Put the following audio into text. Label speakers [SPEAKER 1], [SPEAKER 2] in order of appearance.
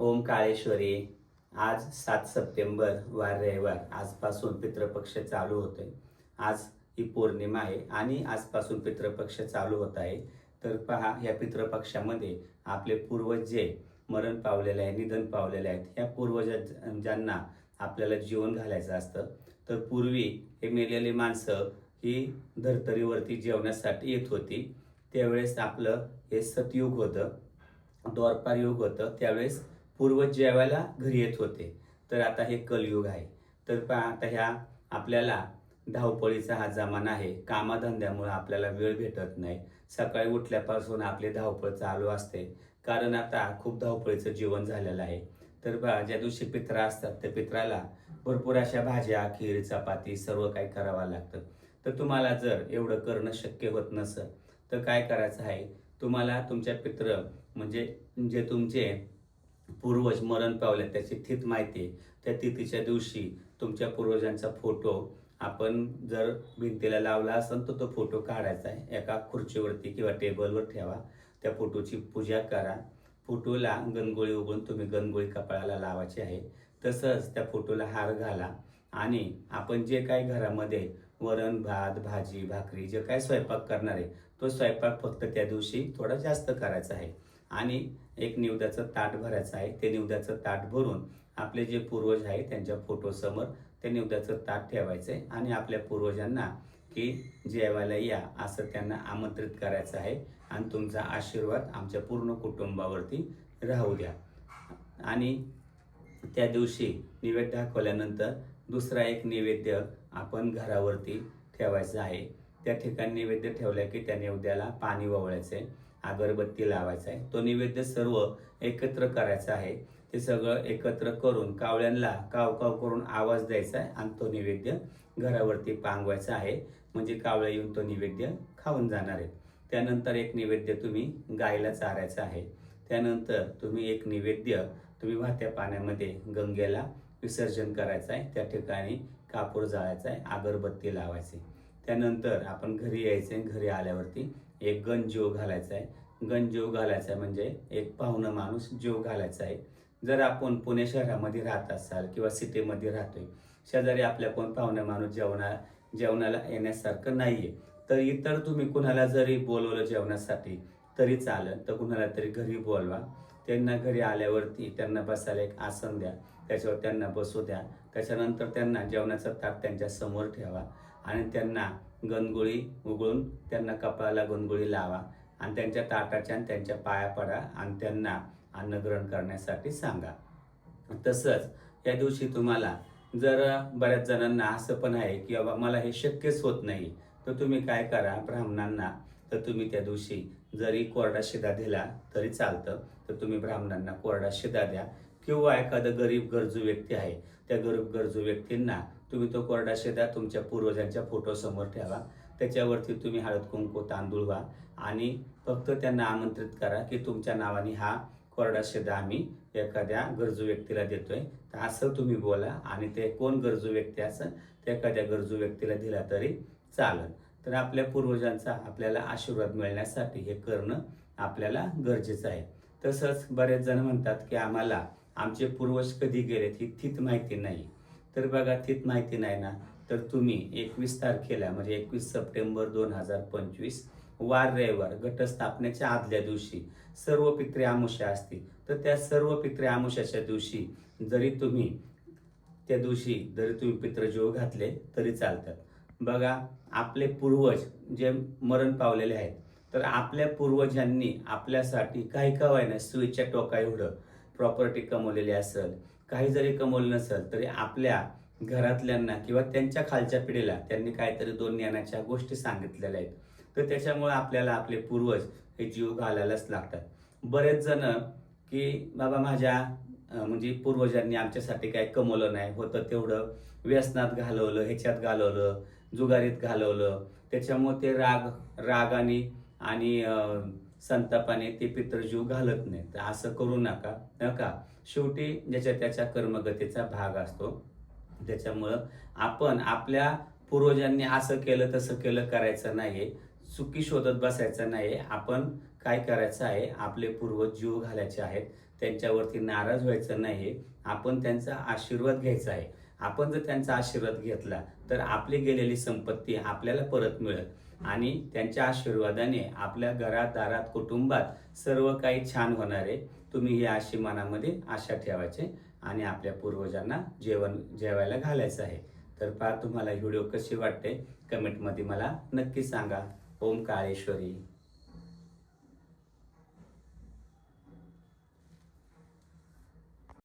[SPEAKER 1] ओम काळेश्वरी. आज सात सप्टेंबर वार रविवार. आजपासून पितृपक्ष चालू होतोय. आज ही पौर्णिमा आहे आणि आजपासून पितृपक्ष चालू होत आहे. तर पहा या पितृपक्षामध्ये आपले पूर्वज जे मरण पावलेले आहे निधन पावलेले आहेत. ह्या पूर्वज ज्यांना आपल्याला जीवन घालायचं असतं. तर पूर्वी हे मेलेली माणसं ही धर्तरीवरती जेवण्यासाठी येत होती. त्यावेळेस आपलं हे सतयुग होतं द्वारपार युग होतं. त्यावेळेस पूर्वज जेवायला घरी येत होते. तर आता हे कलयुग आहे. तर पहा आता ह्या आपल्याला धावपळीचा हा जमाना आहे. कामाधंद्यामुळे आपल्याला वेळ भेटत नाही. सकाळी उठल्यापासून आपली धावपळ चालू असते. कारण आता खूप धावपळीचं जीवन झालेलं आहे. तर पहा ज्या दिवशी पित्रा असतात त्या पित्राला भरपूर अशा भाज्या खीर चपाती सर्व काही करावं लागतं. तर तुम्हाला जर एवढं करणं शक्य होत नसं तर काय करायचं आहे? तुम्हाला तुमच्या पित्र म्हणजे जे तुमचे पूर्वज मरण पावले त्याची थीत माहिती त्या तिथीच्या दिवशी तुमच्या पूर्वजांचा फोटो आपण जर भिंतीला लावला असेल तर तो फोटो काढायचा आहे. एका खुर्चीवरती किंवा टेबलवर ठेवा. त्या फोटोची पूजा करा. फोटोला गणगोळी उघडून तुम्ही गणगोळी कपाळाला लावायची आहे. तसंच त्या फोटोला हार घाला आणि आपण जे काही घरामध्ये वरण भात भाजी भाकरी जे काय स्वयंपाक करणार आहे तो स्वयंपाक फक्त त्या दिवशी थोडा जास्त करायचा आहे. आणि एक निवदाचं ताट भरायचं आहे. ते निवदाचं ताट भरून आपले जे पूर्वज आहे त्यांच्या फोटोसमोर ते निवदाचं ताट ठेवायचं आहे आणि आपल्या पूर्वजांना की जेवायला या असं त्यांना आमंत्रित करायचं आहे. आणि तुमचा आशीर्वाद आमच्या पूर्ण कुटुंबावरती राहू द्या. आणि त्या दिवशी नैवेद्य दाखवल्यानंतर दुसरा एक नैवेद्य आपण घरावरती ठेवायचं आहे. त्या ठिकाणी नैवेद्य ठेवला की त्या नैवेद्याला पाणी ववळायचं आहे अगरबत्ती लावायचा आहे. तो नैवेद्य सर्व एकत्र करायचा आहे. ते सगळं एकत्र करून कावळ्यांना काव काव करून आवाज द्यायचा आहे आणि तो नैवेद्य घरावरती पांगवायचा आहे. म्हणजे कावळे येऊन तो नैवेद्य खाऊन जाणार आहेत त्यानंतर एक नैवेद्य तुम्ही गायला चारायचा आहे. त्यानंतर तुम्ही एक नैवेद्य तुम्ही वाहत्या पाण्यामध्ये गंगेला विसर्जन करायचं आहे. त्या ठिकाणी कापूर जाळायचा आहे. अगरबत्ती लावायची. त्यानंतर आपण घरी यायचे घरी आल्यावरती एक गण जीव घालायचा आहे. गण जीव घालायचा आहे म्हणजे एक पाहुणं माणूस जीव घालायचा आहे. जर आपण पुणे शहरामध्ये राहत असाल किंवा सिटीमध्ये राहतोय शेजारी आपल्या कोण पाहुणे माणूस जेवणा जेवणाला येण्यासारखं नाही आहे तर इतर तुम्ही कुणाला जरी बोलवलं जेवणासाठी तरी चालेल तर कुणाला तरी घरी बोलवा. त्यांना घरी आल्यावरती त्यांना बसायला एक आसन द्या त्याच्यावर त्यांना बसू द्या. त्याच्यानंतर त्यांना जेवणाचं ताट त्यांच्यासमोर ठेवा आणि त्यांना गणगोळी उघडून त्यांना कपाळाला गणगोळी लावा आणि त्यांच्या ताटाच्या आणि त्यांच्या पाया पडा आणि त्यांना अन्नग्रहण करण्यासाठी सांगा. तसंच या दिवशी तुम्हाला जर बऱ्याच जणांना असं पण आहे की बाबा मला हे शक्यच होत नाही तर तुम्ही काय करा ब्राह्मणांना? तर तुम्ही त्या दिवशी जरी कोरडा शिदा दिला तरी चालतं तर तुम्ही ब्राह्मणांना कोरडा शिदा द्या. किंवा एखादं गरीब गरजू व्यक्ती आहे त्या गरीब गरजू व्यक्तींना तुम्ही तो कोरडा शेदा तुमच्या पूर्वजांच्या फोटोसमोर ठेवा. त्याच्यावरती तुम्ही हळद कुंकू तांदूळ व्हा आणि फक्त त्यांना आमंत्रित करा की तुमच्या नावाने हा कोरडा शेदा आम्ही एखाद्या गरजू व्यक्तीला देतोय. तर असं तुम्ही बोला आणि ते कोण गरजू व्यक्ती असं ते एखाद्या गरजू व्यक्तीला दिला तरी चालेल. तर आपल्या पूर्वजांचा आपल्याला आशीर्वाद मिळण्यासाठी हे करणं आपल्याला गरजेचं आहे. तसंच बरेच जण म्हणतात की आम्हाला आमचे पूर्वज कधी गेलेत ही थित माहिती नाही. तर बघा तीच माहिती नाही ना. तर तुम्ही एकवीस तारखेला म्हणजे एकवीस सप्टेंबर दोन हजार पंचवीस वार रविवार घटस्थापनेच्या आदल्या दिवशी सर्व पित्रे आमुषा असतील. तर त्या सर्व पित्रे आमुषाच्या दिवशी जरी तुम्ही त्या दिवशी जरी तुम्ही पित्रजीव घातले तरी चालतात. बघा आपले पूर्वज जे मरण पावलेले आहेत तर आपल्या पूर्वजांनी आपल्यासाठी काही का ना सुईच्या टोका एवढं प्रॉपर्टी कमवलेली असेल. काही जरी कमवलं नसेल तरी आपल्या घरातल्यांना किंवा त्यांच्या खालच्या पिढीला त्यांनी काहीतरी दोन ज्ञानाच्या गोष्टी सांगितलेल्या आहेत. तर त्याच्यामुळे आपल्याला आपले पूर्वज हे जीव घालायलाच लागतात. बरेच जण की बाबा माझ्या म्हणजे पूर्वजांनी आमच्यासाठी काही कमवलं नाही होतं तेवढं व्यसनात घालवलं ह्याच्यात घालवलं जुगारीत घालवलं. त्याच्यामुळे ते राग रागाने आणि संतापाने ते पितृजीव घालत नाही. तर असं करू नका नका. शेवटी ज्याच्या त्याच्या कर्मगतीचा भाग असतो. त्याच्यामुळं आपण आपल्या पूर्वजांनी असं केलं तसं केलं करायचं नाही चुकी शोधत बसायचं नाही आपण काय करायचं आहे? आपले पूर्वज जीव घालायचे आहेत. त्यांच्यावरती नाराज व्हायचं नाही आपण त्यांचा आशीर्वाद घ्यायचा आहे. आपण जर त्यांचा आशीर्वाद घेतला तर आपली गेलेली संपत्ती आपल्याला परत मिळेल. आणि त्यांच्या आशीर्वादाने आपल्या घरात दारात कुटुंबात सर्व काही छान होणार आहे. तुम्ही ही अशी मनामध्ये आशा ठेवायचे आणि आपल्या पूर्वजांना जेवण जेवायला घालायचं आहे. तर पहा तुम्हाला व्हिडिओ कशी वाटते? कमेंटमध्ये मला नक्की सांगा. ओम काळेश्वरी.